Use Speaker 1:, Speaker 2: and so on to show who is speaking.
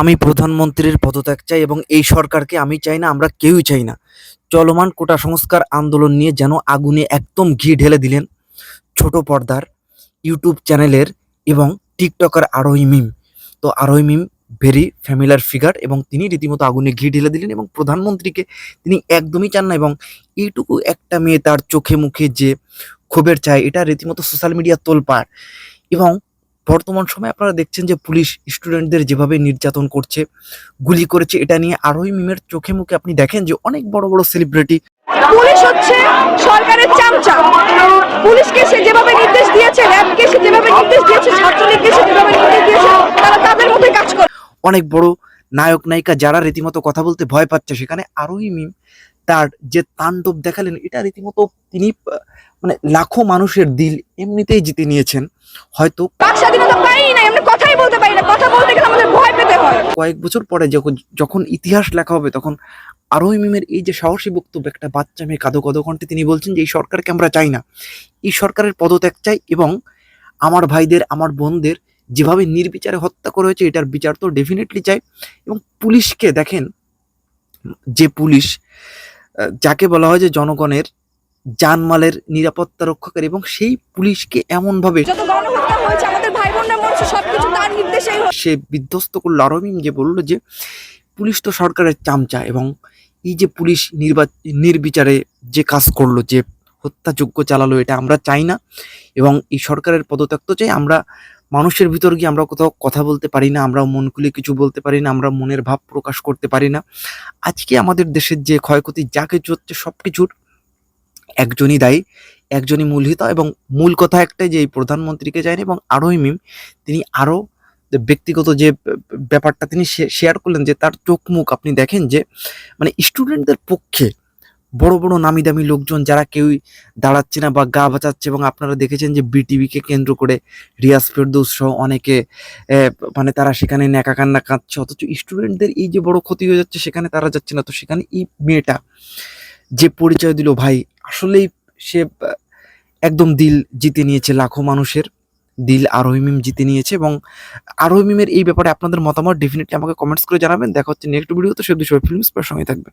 Speaker 1: আমি প্রধানমন্ত্রীর পদত্যাগ চাই এবং এই সরকারকে আমি চাই না, আমরা কেউই চাই না। চলমান কোটা সংস্কার আন্দোলন নিয়ে যেন আগুনে একদম ঘি ঢেলে দিলেন ছোট পর্দার ইউটিউব চ্যানেলের এবং টিকটকার আরোহী মিম। তো আরোহী মিম, ভেরি ফ্যামিলার ফিগার এবং তিনি রীতিমতো আগুনে ঘি ঢেলে দিলেন এবং প্রধানমন্ত্রীকে তিনি একদমই চান না এবং এইটুকু একটা মেয়ে তার চোখে মুখে যে ক্ষোভের চায় এটা রীতিমতো সোশ্যাল মিডিয়া তোলপাড়। এবং বর্তমান সময়ে আপনারা দেখছেন যে পুলিশ স্টুডেন্টদের যেভাবে নির্যাতন করছে গুলি করেছে এটা নিয়ে আরোহী মিমের চোখে মুখে আপনি দেখেন যে অনেক বড় বড় সেলিব্রিটি
Speaker 2: পুলিশ হচ্ছে সরকারের চামচা। পুলিশকে সে যেভাবে নির্দেশ দিয়েছে র্যাবকে সে যেভাবে নির্দেশ দিয়েছে ছাত্রলীগকে সে যেভাবে নির্দেশ দিয়েছে তারা তাদের মতোই কাজ করে।
Speaker 1: অনেক বড় নায়ক নায়িকা যারা রীতিমতো কথা বলতে ভয় পাচ্ছে সেখানে আরোহী মিম তার যে তাণ্ডব দেখালেন এটা রীতিমতো তিনি মানে লাখো মানুষের দিল এমনিতেই জিতে নিয়েছেন। হয়তো
Speaker 2: বাক স্বাধীনতা পাই না আমরা কথাই বলতে পারি না। কথা বলতে গেলে আমাদের ভয় পেতে হয়।
Speaker 1: কয়েক বছর পরে যখন যখন ইতিহাস লেখা হবে তখন আরোহী মিমের এই যে সাহসী বক্তব্য একটা বাচ্চা মেয়ে কাদো কাদো কণ্ঠে তিনি বলছেন যে এই সরকারকে আমরা চাই না। এই সরকারের পদত্যাগ চাই এবং আমার ভাইদের আমার বোনদের যেভাবে নির্বিচারে হত্যা করা হয়েছে এটার বিচার তো ডেফিনেটলি চাই এবং পুলিশকে দেখেন যে পুলিশ যাকে বলা হয় যে জনগণের জানমালের নিরাপত্তা রক্ষাকারী এবং সেই পুলিশকে এমনভাবে। সে বিধ্বস্ত করল। আরমিম যে বলল যে পুলিশ তো সরকারের চামচা এবং এই যে পুলিশ নির্বা নির্বিচারে যে কাজ করল যে হত্যাযোগ্য চালালো এটা আমরা চাই না এবং এই সরকারের পদত্যাগ তো চাই। আমরা মানুষের ভিতর গিয়ে আমরা কোথাও কথা বলতে পারি না আমরা মন খুলে কিছু বলতে পারি না আমরা মনের ভাব প্রকাশ করতে পারি না। আজকে আমাদের দেশের যে ক্ষয়ক্ষতি যা কিছু হচ্ছে সব কিছুর একজনই দায়ী, একজনই মূলহিত এবং মূল কথা একটাই যে এই প্রধানমন্ত্রীকে চায়নি এবং আরোই মিম, তিনি আরও ব্যক্তিগত যে ব্যাপারটা তিনি শেয়ার করলেন যে তার চোখ মুখ আপনি দেখেন যে মানে স্টুডেন্টদের পক্ষে বড় বড় নামি দামি লোকজন যারা কেউই দাঁড়াচ্ছে না বা গা বাঁচাচ্ছে এবং আপনারা দেখেছেন যে বিটিভিকে কেন্দ্র করে রিয়াজ ফেরদৌস সহ অনেকে মানে তারা সেখানে ন্যাকা কান্না কাঁদছে। অথচ স্টুডেন্টদের এই যে বড় ক্ষতি হয়ে যাচ্ছে, সেখানে তারা যাচ্ছে না। তো সেখানে এই মেয়েটা যে পরিচয় দিল, ভাই আসলেই সে একদম দিল জিতে নিয়েছে লাখো মানুষের, দিল আরোহিমিম জিতে নিয়েছে এবং আরোহিমিমের এই ব্যাপারে আপনাদের মতামত ডেফিনেটলি আমাকে কমেন্টস করে জানাবেন। দেখা হচ্ছে নেক্সট ভিডিও তো, সে বিষয়ে ফিল্মস সঙ্গে থাকবেন।